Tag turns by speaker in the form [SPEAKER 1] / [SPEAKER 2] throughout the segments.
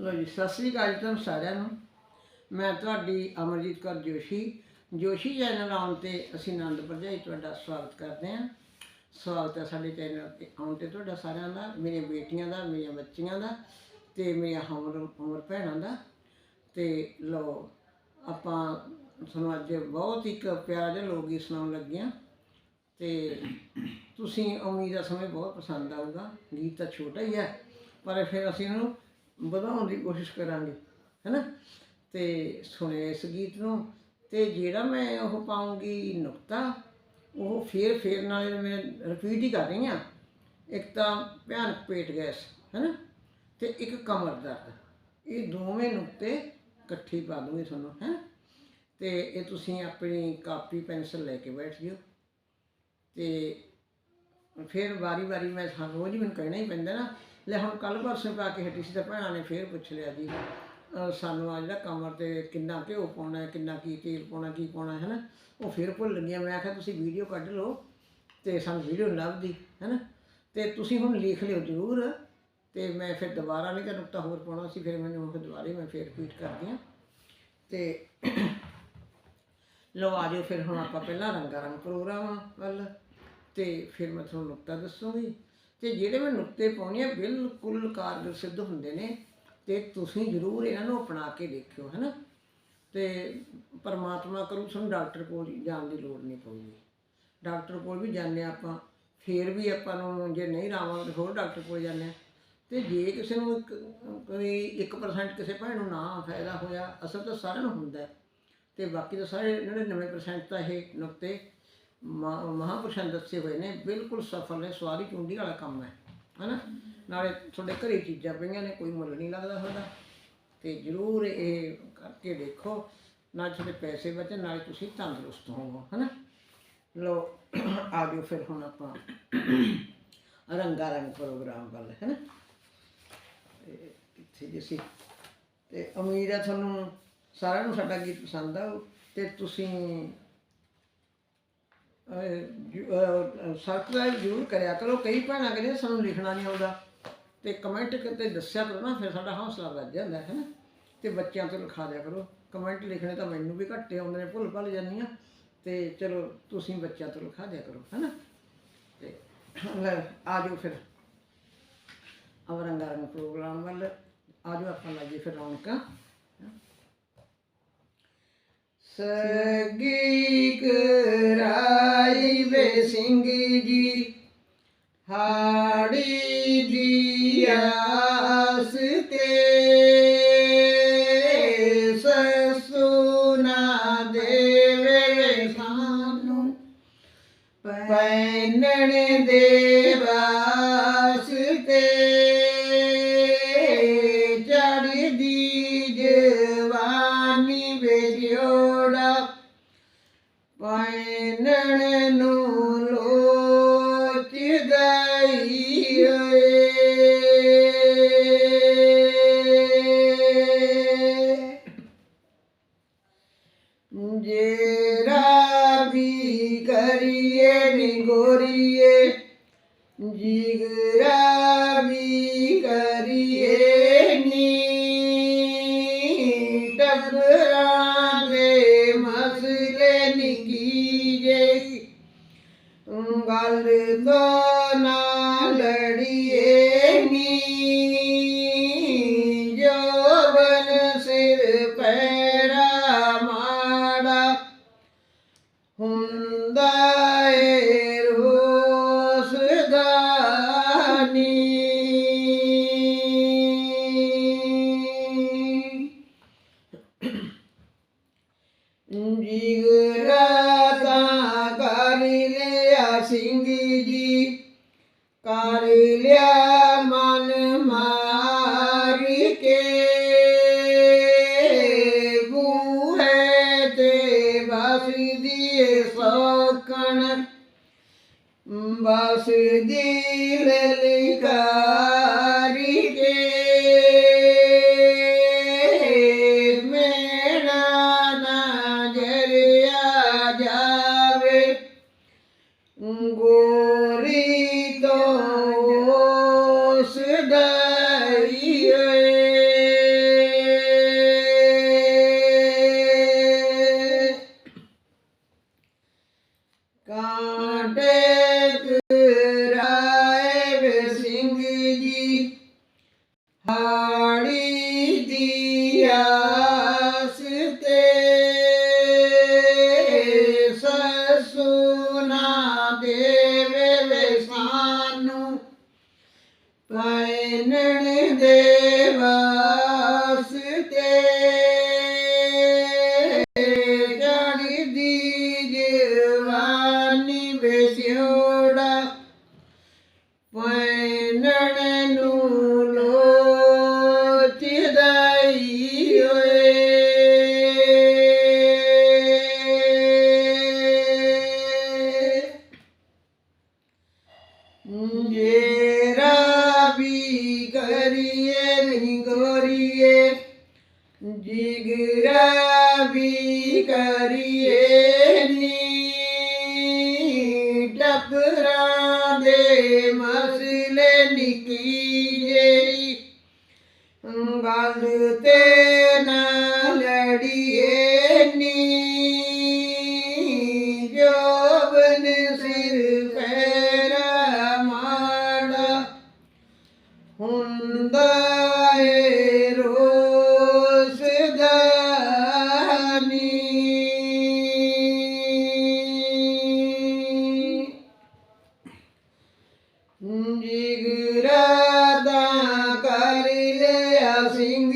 [SPEAKER 1] ਲੋ ਜੀ, ਸਤਿ ਸ੍ਰੀ ਅਕਾਲ ਜੀ ਤੁਹਾਨੂੰ ਸਾਰਿਆਂ ਨੂੰ। ਮੈਂ ਤੁਹਾਡੀ ਅਮਰਜੀਤ ਕੌਰ ਜੋਸ਼ੀ। ਜੋਸ਼ੀ ਚੈਨਲ ਆਉਣ ਤੇ ਅਸੀਂ ਆਨੰਦ ਭਰਜਾਈ ਤੁਹਾਡਾ ਸਵਾਗਤ ਕਰਦੇ ਹਾਂ। ਸਵਾਗਤ ਹੈ ਸਾਡੇ ਚੈਨਲ ਤੇ ਆਉਣ ਤੇ ਤੁਹਾਡਾ ਸਾਰਿਆਂ ਦਾ, ਮੇਰੀਆਂ ਬੇਟੀਆਂ ਦਾ, ਮੇਰੀਆਂ ਬੱਚੀਆਂ ਦਾ ਤੇ ਮੇਰੀਆਂ ਹਮਰ ਉਮਰ ਭੈਣਾਂ ਦਾ। ਤੇ ਲੋ ਆਪਾਂ ਤੁਹਾਨੂੰ ਅੱਜ ਬਹੁਤ ਇੱਕ ਪਿਆਰਾ ਜਿਹਾ ਲੋਕ ਗੀਤ ਸੁਣਾਉਣ ਲੱਗੇ ਹਾਂ। ਤੇ ਤੁਸੀਂ ਉਮੀਦ ਦਾ ਸਮੇਂ ਬਹੁਤ ਪਸੰਦ ਆਊਗਾ। ਗੀਤ ਤਾਂ ਛੋਟਾ ਹੀ ਹੈ, ਪਰ ਫਿਰ ਅਸੀਂ ਉਹਨੂੰ ਵਧਾਉਣ ਦੀ ਕੋਸ਼ਿਸ਼ ਕਰਾਂਗੇ, ਹੈਨਾ? ਤੇ ਸੁਣੇ ਇਸ ਗੀਤ ਨੂੰ, ਤੇ ਜਿਹੜਾ ਮੈਂ ਉਹ ਪਾਉਂਗੀ ਨੁਕਤਾ, ਉਹ ਫੇਰ ਫੇਰ ਨਾਲ ਮੈਂ ਰਿਪੀਟ ਹੀ ਕਰ ਰਹੀ ਹਾਂ। ਇੱਕ ਤਾਂ ਭਿਆਨਕ ਪੇਟ ਗੈਸ, ਹੈਨਾ? ਤੇ ਇੱਕ ਕਮਰ ਦਰਦ। ਇਹ ਦੋਵੇਂ ਨੁਕਤੇ ਇਕੱਠੇ ਪਾ ਦੂੰਗੀ ਤੁਹਾਨੂੰ, ਹੈ? ਤੇ ਇਹ ਤੁਸੀਂ ਆਪਣੀ ਕਾਪੀ, ਪੈਨਸਲ ਲੈ ਕੇ ਬੈਠ ਜਿਓ। ਤੇ ਫਿਰ ਵਾਰੀ ਵਾਰੀ ਮੈਂ ਰੋਜ਼ ਮੈਨੂੰ ਕਹਿਣਾ ਹੀ ਪੈਂਦਾ ਨਾ ਲੈ ਹੁਣ ਕੱਲ ਪਰਸੋਂ ਪਾ ਕੇ ਹਟੀ ਸੀ ਤਾਂ ਭੈਣਾਂ ਨੇ ਫੇਰ ਪੁੱਛ ਲਿਆ ਜੀ, ਅਹ ਸਾਨੂੰ ਆ ਜਿਹੜਾ ਕਮਰ ਤੇ ਕਿੰਨਾ ਘਿਓ ਪਾਉਣਾ ਹੈ, ਕਿੰਨਾ ਕੀ ਤੇਲ ਪਾਉਣਾ, ਕੀ ਪਾਉਣਾ ਹੈ ਨਾ, ਉਹ ਫਿਰ ਭੁੱਲ ਗਈਆਂ। ਮੈਂ ਆਖਿਆ ਤੁਸੀਂ ਵੀਡੀਓ ਕੱਢ ਲਓ ਤੇ ਸਾਨੂੰ ਵੀਡੀਓ ਲੱਭਦੀ, ਹੈ ਨਾ। ਤੇ ਤੁਸੀਂ ਹੁਣ ਲਿਖ ਲਿਓ ਜ਼ਰੂਰ ਤੇ ਮੈਂ ਫਿਰ ਦੁਬਾਰਾ ਨਹੀਂ ਤਾਂ ਨੁਕਤਾ ਹੋਰ ਪਾਉਣਾ ਸੀ, ਫਿਰ ਮੈਨੂੰ ਉਹ ਦੁਬਾਰੇ ਮੈਂ ਫਿਰ ਰਿਪੀਟ ਕਰਦੀ ਹਾਂ। ਤੇ ਲਓ, ਆ ਜਾਓ, ਫਿਰ ਹੁਣ ਆਪਾਂ ਪਹਿਲਾਂ ਰੰਗਾ ਰੰਗ ਪ੍ਰੋਗਰਾਮ ਵੱਲ ਤੇ ਫਿਰ ਮੈਂ ਤੁਹਾਨੂੰ ਨੁਕਤਾ ਦੱਸੂਗੀ। ਤੇ ਜਿਹੜੇ ਮੈਂ ਨੁਕਤੇ ਪਾਉਣੇ ਆ, ਬਿਲਕੁਲ ਕਾਰਗਰ ਸਿੱਧ ਹੁੰਦੇ ਨੇ ਤੇ ਤੁਸੀਂ ਜ਼ਰੂਰ ਇਹਨਾਂ ਨੂੰ ਅਪਣਾ ਕੇ ਦੇਖਿਓ, ਹੈਨਾ? ਤੇ ਪਰਮਾਤਮਾ ਕਰੂ ਤੁਹਾਨੂੰ ਡਾਕਟਰ ਕੋਲ ਜਾਣ ਦੀ ਲੋੜ ਨਹੀਂ ਪਊਗੀ। ਡਾਕਟਰ ਕੋਲ ਵੀ ਜਾਂਦੇ ਹਾਂ ਆਪਾਂ, ਫੇਰ ਵੀ ਆਪਾਂ ਨੂੰ ਜੇ ਨਹੀਂ ਰਾਵਾਂ ਤਾਂ ਹੋਰ ਡਾਕਟਰ ਕੋਲ ਜਾਂਦੇ ਹਾਂ। ਤੇ ਜੇ ਕਿਸੇ ਨੂੰ ਕੋਈ 1% ਕਿਸੇ ਭੈਣ ਨੂੰ ਨਾ ਫਾਇਦਾ ਹੋਇਆ, ਅਸਲ ਤਾਂ ਸਾਰਿਆਂ ਨੂੰ ਹੁੰਦਾ ਹੈ। ਤੇ ਬਾਕੀ ਤਾਂ ਸਾਰੇ 99% ਤਾਂ ਇਹ ਨੁਕਤੇ ਮਹਾਂਪੁਰਸ਼ਾਂ ਨੇ ਦੱਸੇ ਹੋਏ ਨੇ, ਬਿਲਕੁਲ ਸਫਲ ਨੇ, ਸਵਾਰੀ ਚੁੰਡੀ ਵਾਲਾ ਕੰਮ ਹੈ, ਹਨਾ? ਨਾਲੇ ਤੁਹਾਡੇ ਘਰੇ ਚੀਜ਼ਾਂ ਪਈਆਂ ਨੇ, ਕੋਈ ਮੁੱਲ ਨਹੀਂ ਲੱਗਦਾ ਤੁਹਾਡਾ। ਤੇ ਜ਼ਰੂਰ ਇਹ ਕਰਕੇ ਦੇਖੋ, ਨਾਲ ਤੁਹਾਡੇ ਪੈਸੇ ਬਚਣ, ਨਾਲ ਤੁਸੀਂ ਤੰਦਰੁਸਤ ਹੋਵੋ, ਹਨਾ? ਲੋ ਆ ਜਾਓ ਫਿਰ ਹੁਣ ਆਪਾਂ ਰੰਗਾ ਰੰਗ ਪ੍ਰੋਗਰਾਮ ਵੱਲ, ਹੈਨਾ? ਤੇ ਕਿੱਥੇ ਜੀ ਸੀ ਤੇ ਉਮੀਦ ਹੈ ਤੁਹਾਨੂੰ ਸਾਰਿਆਂ ਨੂੰ ਸਾਡਾ ਗੀਤ ਪਸੰਦ ਆਊ, ਤੇ ਤੁਸੀਂ ਸਬਸਕ੍ਰਾਈਬ ਜ਼ਰੂਰ ਕਰਿਆ ਕਰੋ। ਕਈ ਭੈਣਾਂ ਕਹਿੰਦੇ ਸਾਨੂੰ ਲਿਖਣਾ ਨਹੀਂ ਆਉਂਦਾ। ਤੇ ਕਮੈਂਟ ਕਰਕੇ ਦੱਸਿਆ ਕਰੋ ਨਾ, ਫਿਰ ਸਾਡਾ ਹੌਸਲਾ ਵੱਧ ਜਾਂਦਾ, ਹੈ ਨਾ? ਤੇ ਬੱਚਿਆਂ ਤੋਂ ਲਿਖਾ ਦਿਆ ਕਰੋ। ਕਮੈਂਟ ਲਿਖਣੇ ਤਾਂ ਮੈਨੂੰ ਵੀ ਘੱਟੇ ਆਉਂਦੇ ਨੇ ਭੁੱਲ ਭੱਲ ਜਾਂਦੀਆਂ। ਤੇ ਚਲੋ, ਤੁਸੀਂ ਬੱਚਿਆਂ ਤੋਂ ਲਿਖਾ ਦਿਆ ਕਰੋ, ਹੈ ਨਾ? ਤੇ ਲੈ, ਆ ਜਾਓ ਫਿਰ। ਅਵਰੰਗਾ ਰੰਗ ਪ੍ਰੋਗਰਾਮ ਵੱਲ। ਆ ਜਾਓ ਆਪਾਂ ਲਾਈਏ ਫਿਰ ਰੌਣਕਾਂ। ਸਗੀ ਕਰਾਈ ਵੇ ਸਿੰਘ ਜੀ ਹਾੜੀ ਦੀ ਆਸ ਤੇ ਸਸੁਨਾ ਦੇਵੇ ਸਾਨੂੰ। ਪੈਨਣ ਦੇ ਜੇਰਾ ਵੀ ਕਰੀਏ ਨਿਗੋਰੀਏ। ਜਿਗਰਾ ਵੀ ਕਰੀਏ ਨੀ ਟਬਰਾਂ ਦੇ ਮਸਲੇ ਨਿੱਕੀ ਗੱਲ ਤੋਂ ਕਰ ਲਿਆ ਮਨ ਮਾਰ ਕੇ ਬੂਹੇ ਤੇ ਬਸ ਦੀਏ ਸੋਕਣ ਬਸ ਦੀ ਲਲਕਾਰੀ ਕੇ ਮੇਰਾ ਨਾ ਜਰਿਆ ਗੱਲ ਤੇ ਨਾ ਲੜੀਏ ਨੀ ਜੋਬਨ ਸਿਰ ਪੈਰਾ ਮਾੜਾ ਲਿਆ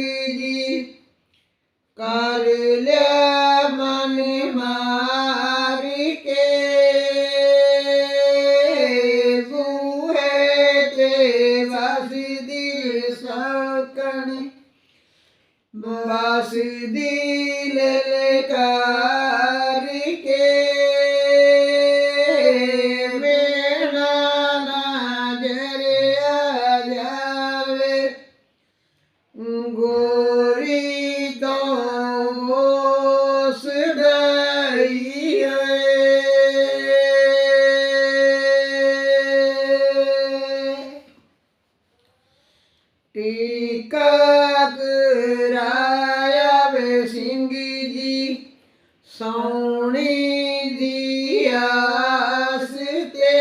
[SPEAKER 1] ਸੋਣੀ ਦੀ ਆਸ ਤੇ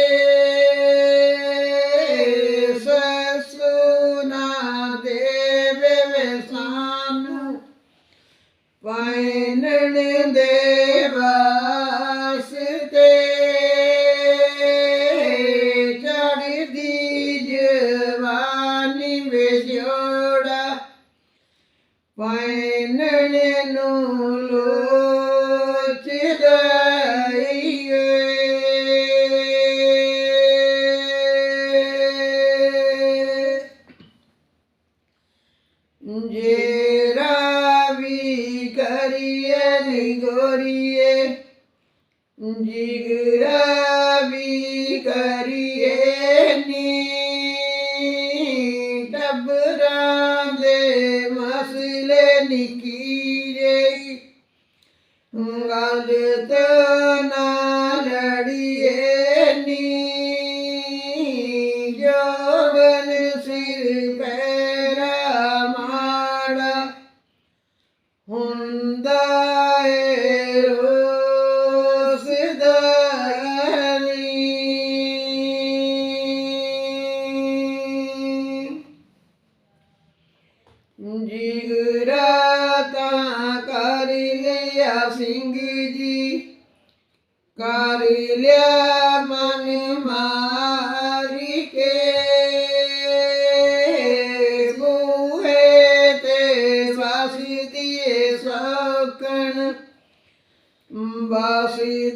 [SPEAKER 1] ਸਸੁਨਾ ਦੇਵੇ ਵੇ ਸਾਨੂੰ ਪੈਨਣ ਦੇ ਵਾਸਤੇ ਚੜਦੀ ਜਵਾਨੀ ਵਿਛੋੜਾ। ਪੈਨਣ ਨੂੰ ਲੋਚਦਾਈ ਟੱਬਰਾਂ ਦੇ ਮਸਲੇ ਨਿੱਕੀ ਜਿਹੀ। ਗੱਲ ਤੇ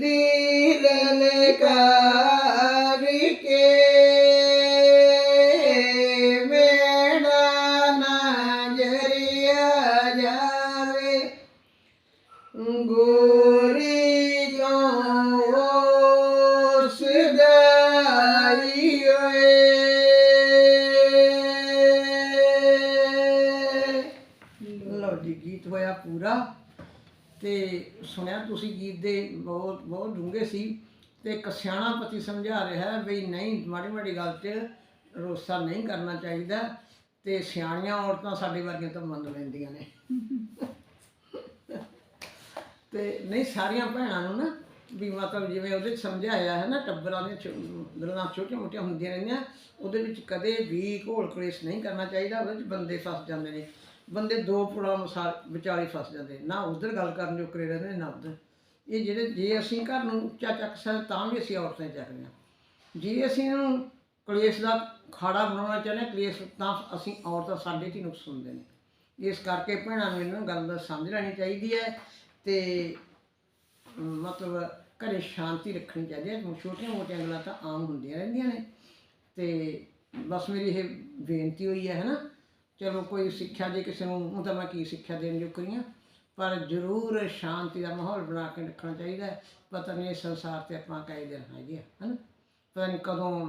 [SPEAKER 1] dilane ka ਤੇ ਸੁਣਿਆ ਤੁਸੀਂ ਗੀਤ ਦੇ, ਬਹੁਤ ਬਹੁਤ ਡੂੰਘੇ ਸੀ ਤੇ ਇੱਕ ਸਿਆਣਾ ਪਤੀ ਸਮਝਾ ਰਿਹਾ ਹੈ ਵੀ ਨਹੀਂ, ਮਾੜੀ ਮਾੜੀ ਗੱਲ 'ਚ ਰੋਸਾ ਨਹੀਂ ਕਰਨਾ ਚਾਹੀਦਾ ਤੇ ਸਿਆਣੀਆਂ ਔਰਤਾਂ ਸਾਡੇ ਵਰਗੀਆਂ ਤੋਂ ਮੰਨ ਲੈਂਦੀਆਂ ਨੇ। ਤੇ ਨਹੀਂ, ਸਾਰੀਆਂ ਭੈਣਾਂ ਨੂੰ ਨਾ ਵੀ ਮਤਲਬ ਜਿਵੇਂ ਉਹਦੇ 'ਚ ਸਮਝਾਇਆ ਹੈ ਨਾ, ਟੱਬਰਾਂ ਦੀਆਂ ਛੋ- ਗੱਲਾਂ ਛੋਟੀਆਂ ਮੋਟੀਆਂ ਹੁੰਦੀਆਂ ਰਹਿੰਦੀਆਂ ਉਹਦੇ ਵਿੱਚ ਕਦੇ ਵੀ ਘੋਲ ਕਲੇਸ਼ ਨਹੀਂ ਕਰਨਾ ਚਾਹੀਦਾ, ਉਹਦੇ ਵਿੱਚ ਬੰਦੇ ਫਸ ਜਾਂਦੇ ਨੇ। ਬੰਦੇ ਦੋ ਪੁਲਾਂ ਅਨੁਸਾਰ ਵਿਚਾਲੇ ਫਸ ਜਾਂਦੇ ਨਾ ਉਧਰ ਗੱਲ ਕਰਨ ਜੋਕਰੇ ਰਹਿੰਦੇ, ਨਾ ਉਧਰ। ਇਹ ਜਿਹੜੇ, ਜੇ ਅਸੀਂ ਘਰ ਨੂੰ ਉੱਚਾ ਚੱਕ ਸਕਦੇ ਤਾਂ ਵੀ ਅਸੀਂ ਔਰਤਾਂ ਹੀ ਚੱਕਦੇ ਹਾਂ ਜੇ ਅਸੀਂ ਇਹਨੂੰ ਕਲੇਸ਼ ਦਾ ਖਾੜਾ ਬਣਾਉਣਾ ਚਾਹੁੰਦੇ ਹਾਂ, ਕਲੇਸ਼, ਤਾਂ ਅਸੀਂ ਔਰਤਾਂ ਸਾਡੇ 'ਚ ਹੀ ਨੁਕਸ ਹੁੰਦੇ ਨੇ। ਇਸ ਕਰਕੇ ਭੈਣਾਂ ਨੂੰ ਇਹਨਾਂ ਗੱਲ ਦਾ ਸਮਝ ਲੈਣੀ ਚਾਹੀਦੀ ਹੈ ਤੇ, ਮਤਲਬ ਘਰੇ ਸ਼ਾਂਤੀ ਰੱਖਣੀ ਚਾਹੀਦੀ ਹੈ। ਛੋਟੀਆਂ ਮੋਟੀਆਂ ਗੱਲਾਂ ਤਾਂ ਆਮ ਹੁੰਦੀਆਂ ਰਹਿੰਦੀਆਂ ਨੇ। ਤੇ ਬਸ ਮੇਰੀ ਇਹ ਬੇਨਤੀ ਹੋਈ ਹੈ ਹੈ ਨਾ? ਚਲੋ ਕੋਈ ਸਿੱਖਿਆ ਜੇ ਕਿਸੇ ਨੂੰ ਉਹ ਤਾਂ ਮੈਂ ਕੀ ਸਿੱਖਿਆ ਦੇਣ ਜੋ ਕਰੀਆਂ ਪਰ ਜ਼ਰੂਰ ਸ਼ਾਂਤੀ ਦਾ ਮਾਹੌਲ ਬਣਾ ਕੇ ਰੱਖਣਾ ਚਾਹੀਦਾ ਪਤਾ ਨਹੀਂ ਸੰਸਾਰ ਤੇ ਆਪਾਂ ਕਈ ਦਿਨ ਹੈਗੇ ਆ, ਹਨਾ? ਪਤਾ ਨਹੀਂ ਕਦੋਂ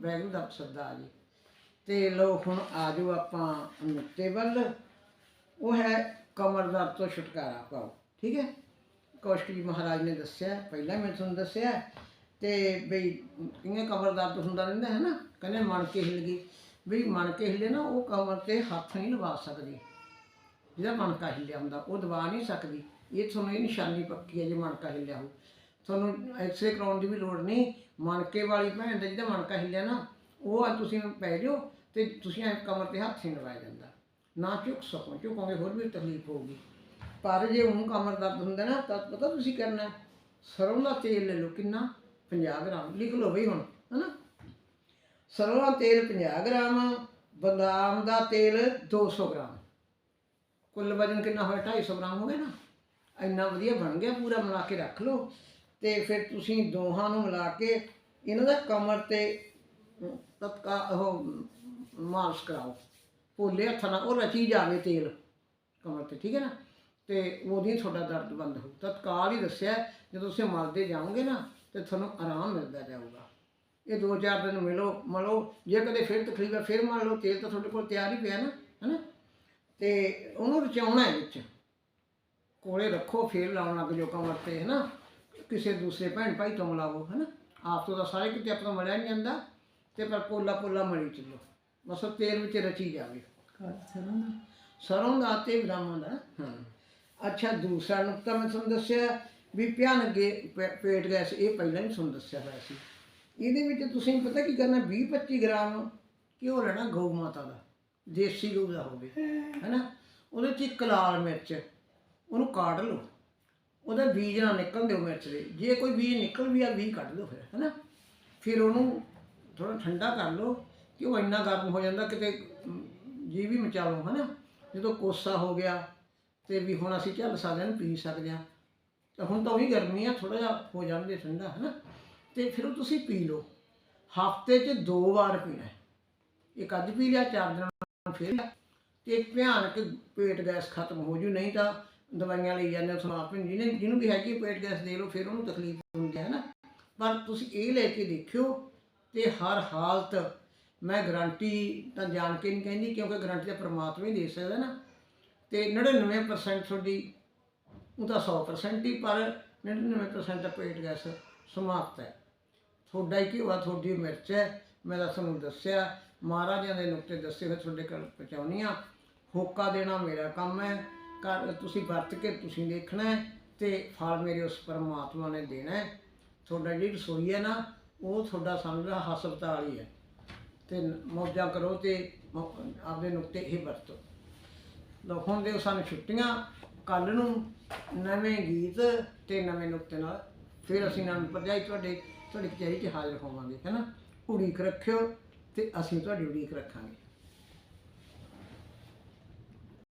[SPEAKER 1] ਵੈਗਰੂ ਦਾ ਸੱਦਾ ਆ ਜੀ। ਤੇ ਲੋ ਹੁਣ ਆ ਜਾਓ ਆਪਾਂ ਨੁਕਤੇ ਵੱਲ। ਉਹ ਹੈ ਕਮਰ ਦਰਦ ਤੋਂ ਛੁਟਕਾਰਾ ਪਾਓ, ਠੀਕ ਹੈ? ਕੌਸ਼ਕ ਜੀ ਮਹਾਰਾਜ ਨੇ ਦੱਸਿਆ, ਪਹਿਲਾਂ ਮੈਂ ਤੁਹਾਨੂੰ ਦੱਸਿਆ, ਤੇ ਬਈ ਕਿਵੇਂ ਕਮਰ ਦਰਦ ਹੁੰਦਾ ਰਹਿੰਦਾ ਹੈ ਨਾ? ਕਹਿੰਦੇ ਮਨ ਕੇ ਹਿਲ ਗਈ। ਵੀ ਮਣ ਕੇ ਹਿੱਲੇ ਨਾ, ਉਹ ਕਮਰ ਤੇ ਹੱਥ ਨਹੀਂ ਲਵਾ ਸਕਦੀ। ਜਿਹਦਾ ਮਣਕਾ ਹਿੱਲਿਆ ਹੁੰਦਾ, ਉਹ ਦਬਾ ਨਹੀਂ ਸਕਦੀ। ਇਹ ਤੁਹਾਨੂੰ ਇਹ ਨਿਸ਼ਾਨੀ ਪੱਕੀ ਹੈ ਜੇ ਮਣਕਾ ਹਿੱਲਿਆ ਹੋ ਤੁਹਾਨੂੰ ਐਕਸਰੇ ਕਰਾਉਣ ਦੀ ਵੀ ਲੋੜ ਨਹੀਂ। ਮਣਕੇ ਵਾਲੀ ਭੈਣ ਦਾ ਜਿਹਦਾ ਮਣਕਾ ਹਿੱਲਿਆ ਨਾ, ਉਹ ਆ ਤੁਸੀਂ ਪੈ ਜਾਓ ਤੇ ਤੁਸੀਂ ਐਂ ਕਮਰ ਤੇ ਹੱਥ ਨਹੀਂ ਲਵਾਇਆ ਜਾਂਦਾ। ਨਾ ਝੁਕ ਸਕੋ, ਝੁਕੋਗੇ ਹੋਰ ਵੀ ਤਕਲੀਫ ਹੋਊਗੀ। ਪਰ ਜੇ ਉਹਨੂੰ ਕਮਰ ਦਰਦ ਹੁੰਦਾ ਨਾ, ਤਾਂ ਪਤਾ ਤੁਸੀਂ ਕਰਨਾ। ਸਰੋਂ ਦਾ ਤੇਲ ਲੈ ਲਓ ਕਿੰਨਾ 50 ਗ੍ਰਾਮ, ਲਿਖ ਲਓ ਬਈ ਹੁਣ, ਹਨਾ? ਸਰੋਂ ਦਾ ਤੇਲ 50 ਗ੍ਰਾਮ, ਬਦਾਮ ਦਾ ਤੇਲ 200 ਗ੍ਰਾਮ। ਕੁੱਲ ਵਜਨ ਕਿੰਨਾ ਹੋਇਆ? 250 ਗ੍ਰਾਮ ਹੋ ਗਿਆ ਨਾ। ਇੰਨਾ ਵਧੀਆ ਬਣ ਗਿਆ ਪੂਰਾ, ਮਿਲਾ ਕੇ ਰੱਖ ਲਓ। ਤੇ ਫਿਰ ਤੁਸੀਂ ਦੋਹਾਂ ਨੂੰ ਮਿਲਾ ਕੇ ਇਹਨਾਂ ਦਾ ਕਮਰ ਤੇ ਤਤਕਾ ਉਹ ਮਾਲਸ਼ ਕਰਾਓ। ਭੋਲੇ ਹੱਥਾਂ ਨਾਲ, ਉਹ ਰਚੀ ਜਾਵੇ ਤੇਲ ਕਮਰ ਤੇ, ਠੀਕ ਹੈ ਨਾ? ਤੇ ਉਹਦੀ ਤੁਹਾਡਾ ਦਰਦ ਬੰਦ ਹੋ ਤਤਕਾਲ ਹੀ ਦੱਸਿਆ, ਜਦੋਂ ਤੁਸੀਂ ਮਲਦੇ ਜਾਓਗੇ ਨਾ, ਤੇ ਤੁਹਾਨੂੰ ਆਰਾਮ ਮਿਲਦਾ ਜਾਊਗਾ। ਇਹ ਦੋ ਚਾਰ ਦਿਨ ਮਿਲੋ ਮਲੋ। ਜੇ ਕਦੇ ਫਿਰ ਤਕਲੀਫ ਹੈ ਫਿਰ ਮੰਨ ਲਓ ਤੇਲ ਤਾਂ ਤੁਹਾਡੇ ਕੋਲ ਤਿਆਰ ਹੀ ਪਿਆ ਨਾ ਹੈਨਾ? ਤੇ ਉਹਨੂੰ ਰਚਾਉਣਾ ਹੈ ਵਿੱਚ। ਕੋਲੇ ਰੱਖੋ ਫੇਰ ਲਾਉਣ ਲੱਗ ਜੋ ਕਮਰ ਤੇ ਹੈਨਾ? ਕਿਸੇ ਦੂਸਰੇ ਭੈਣ ਭਾਈ ਤੋਂ ਮਿਲਾਵੋ ਹੈਨਾ? ਆਪ ਤੋਂ ਤਾਂ ਸਾਰੇ ਕਿਤੇ ਆਪਣਾ ਮਲਿਆ ਨਹੀਂ ਜਾਂਦਾ ਤੇ ਪਰ ਪੋਲਾ ਪੋਲਾ ਮਲੀ ਚੱਲੋ। ਬਸ ਤੇਲ ਵਿੱਚ ਰਚੀ ਜਾਵੇ। ਸਰੋਂ ਦਾ। ਤੇ ਬਦਾਮਾਂ ਦਾ ਹਾਂ। ਅੱਛਾ ਦੂਸਰਾ ਨੁਕਤਾ ਮੈਂ ਤੁਹਾਨੂੰ ਦੱਸਿਆ ਵੀ ਭਿਆਨਕ ਪੇਟ ਗੈਸ ਇਹ ਪਹਿਲਾਂ ਹੀ ਤੁਹਾਨੂੰ ਦੱਸਿਆ ਹੋਇਆ ਸੀ। ਇਹਦੇ ਵਿੱਚ ਤੁਸੀਂ ਪਤਾ ਕੀ ਕਰਨਾ 20 25 ਗ੍ਰਾਮ ਘਿਓ ਲੈਣਾ ਗਊ ਮਾਤਾ ਦਾ, ਦੇਸੀ ਗਊ ਦਾ ਹੋਵੇ ਹੈਨਾ? ਉਹਦੇ 'ਚ ਇੱਕ ਲਾਲ ਮਿਰਚ, ਉਹਨੂੰ ਕਾਟ ਲਓ। ਉਹਦਾ ਬੀਜ ਨਾ ਨਿਕਲ ਦਿਓ ਮਿਰਚ ਦੇ। ਜੇ ਕੋਈ ਬੀਜ ਨਿਕਲ ਵੀ ਆ ਬੀਜ ਕੱਢ ਦਿਓ ਫਿਰ, ਹੈਨਾ? ਫਿਰ ਉਹਨੂੰ ਥੋੜਾ ਠੰਡਾ ਕਰ ਲਓ ਕਿ ਉਹ ਇੰਨਾ ਗਰਮ ਹੋ ਜਾਂਦਾ ਕਿਤੇ ਜੀ ਵੀ ਮਚਾ ਲਓ, ਹਨਾ? ਜਦੋਂ ਕੋਸਾ ਹੋ ਗਿਆ ਤੇ ਵੀ ਹੁਣ ਅਸੀਂ ਝੱਲ ਸਕਦੇ ਹਾਂ, ਪੀ ਸਕਦੇ ਹਾਂ। ਤਾਂ ਹੁਣ ਤਾਂ ਉਹੀ ਗਰਮੀ ਆ ਥੋੜਾ ਜਿਹਾ ਹੋ ਜਾਂਦੇ ਠੰਡਾ, ਹਨਾ? ਤੇ ਫਿਰ ਉਹ ਤੁਸੀਂ ਪੀ ਲਓ। ਹਫ਼ਤੇ 'ਚ ਦੋ ਵਾਰ ਪੀਣਾ। ਇੱਕ ਅੱਜ ਪੀ ਲਿਆ ਚਾਰ ਦਿਨਾਂ ਬਾਅਦ ਫਿਰ ਲਿਆ, ਤੇ ਭਿਆਨਕ ਪੇਟ ਗੈਸ ਖਤਮ ਹੋ ਜੂ ਨਹੀਂ ਤਾਂ ਦਵਾਈਆਂ ਲਈ ਜਾਂਦੇ ਤੁਹਾਨੂੰ ਆਪ ਨੂੰ ਜਿਹਨੇ ਜਿਹਨੂੰ ਵੀ ਹੈਗੀ ਪੇਟ ਗੈਸ ਦੇ ਲਓ ਫਿਰ ਉਹਨੂੰ ਤਕਲੀਫ ਹੁੰਦੀ ਹੈ ਨਾ। ਪਰ ਤੁਸੀਂ ਇਹ ਲੈ ਕੇ ਦੇਖਿਓ ਤੇ ਹਰ ਹਾਲਤ ਮੈਂ ਗਰੰਟੀ ਤਾਂ ਜਾਣ ਕੇ ਨਹੀਂ ਕਹਿੰਦੀ ਕਿਉਂਕਿ ਗਰੰਟੀ ਤਾਂ ਪਰਮਾਤਮਾ ਹੀ ਦੇ ਸਕਦਾ ਨਾ। ਤੇ 99% ਤੁਹਾਡੀ ਉਹ ਤਾਂ 100% ਹੀ ਪਰ 99% ਤਾਂ ਪੇਟ ਗੈਸ ਸਮਾਪਤ ਹੈ। ਤੁਹਾਡਾ ਹੀ ਘਿਓ ਆ, ਤੁਹਾਡੀ ਮਿਰਚ ਹੈ, ਮੈਂ ਤਾਂ ਤੁਹਾਨੂੰ ਦੱਸਿਆ, ਮਹਾਰਾਜਿਆਂ ਦੇ ਨੁਕਤੇ ਦੱਸੇ ਹੋਏ ਤੁਹਾਡੇ ਕੋਲ ਪਹੁੰਚਾਉਣੀ ਆ। ਹੋਕਾ ਦੇਣਾ ਮੇਰਾ ਕੰਮ ਹੈ ਕਰ ਤੁਸੀਂ ਵਰਤ ਕੇ ਤੁਸੀਂ ਦੇਖਣਾ ਹੈ ਤੇ ਫਲ ਮੇਰੇ ਉਸ ਪਰਮਾਤਮਾ ਨੇ ਦੇਣਾ ਤੁਹਾਡਾ ਜਿਹੜੀ ਰਸੋਈ ਹੈ ਨਾ, ਉਹ ਤੁਹਾਡਾ ਸਮਝ ਲਾ ਹਸਪਤਾਲ ਹੀ ਹੈ। ਤੇ ਮੌਜਾਂ ਕਰੋ ਤੇ ਆਪਦੇ ਨੁਕਤੇ ਇਹ ਵਰਤੋ। ਲੋ ਹੁਣ ਦਿਓ ਸਾਨੂੰ ਛੁੱਟੀਆਂ ਕੱਲ ਨੂੰ ਨਵੇਂ ਗੀਤ ਤੇ ਨਵੇਂ ਨੁਕਤੇ ਨਾਲ ਫਿਰ ਅਸੀਂ ਨਾਮ ਭਰਜਾਈ ਤੁਹਾਡੇ ਤੁਹਾਡੀ ਕਚਹਿਰੀ 'ਚ ਹਾਜ਼ਰ ਹੋਵਾਂਗੇ ਹੈਨਾ ਉਡੀਕ ਰੱਖਿਓ ਤੇ ਅਸੀਂ ਤੁਹਾਡੀ ਉਡੀਕ ਰੱਖਾਂਗੇ।